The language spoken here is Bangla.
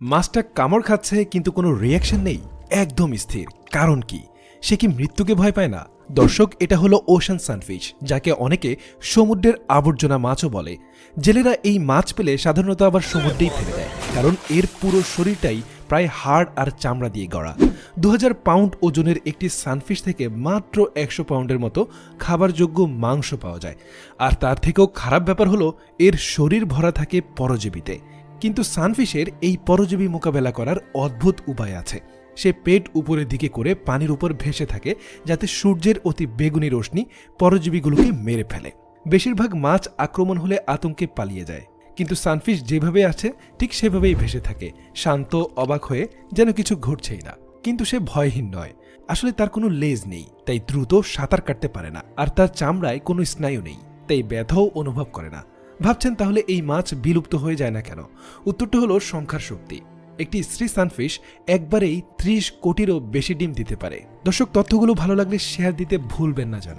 মাছটা কামড় খাচ্ছে কিন্তু কোনো রিয়াকশন নেই। একদম স্থির। কারণ কি? সে কি মৃত্যুকে ভয় পায় না? দর্শক, এটা হলো ওশান সানফিশ যাকে অনেকে সমুদ্রের আবর্জনা মাছও বলে। জেলেরা এই মাছ পেলে সাধারণত আবার সমুদ্রেই ফেলে দেয়, কারণ এর পুরো শরীরটাই প্রায় হাড় আর চামড়া দিয়ে গড়া। দু হাজার পাউন্ড ওজনের একটি সানফিশ থেকে মাত্র একশো পাউন্ডের মতো খাবারযোগ্য মাংস পাওয়া যায়। আর তার থেকেও খারাপ ব্যাপার হলো, এর শরীর ভরা থাকে পরজীবীতে। কিন্তু সানফিশের এই পরজীবী মোকাবেলা করার অদ্ভুত উপায় আছে। সে পেট উপরের দিকে করে পানির উপর ভেসে থাকে যাতে সূর্যের অতি বেগুনি রশ্মি পরজীবীগুলোকে মেরে ফেলে। বেশিরভাগ মাছ আক্রমণ হলে আতঙ্কে পালিয়ে যায়। কিন্তু সানফিশ যেভাবে আছে, ঠিক সেভাবেই ভেসে থাকে। শান্ত, অবাক হয়ে যেন কিছু ঘটছেই না। কিন্তু সে ভয়হীন নয়। আসলে তার কোনো লেজ নেই, তাই দ্রুত সাঁতার কাটতে পারে না। আর তার চামড়ায় কোনো স্নায়ু নেই, তাই ব্যথাও অনুভব করে না। ভাবছেন তাহলে এই মাছ বিলুপ্ত হয়ে যায় না কেন? উত্তরটা হলো সংখ্যার শক্তি। একটি শ্রী সানফিশ একবারেই ত্রিশ কোটিরও বেশি ডিম দিতে পারে। দর্শক, তথ্যগুলো ভালো লাগলে শেয়ার দিতে ভুলবেন না যেন।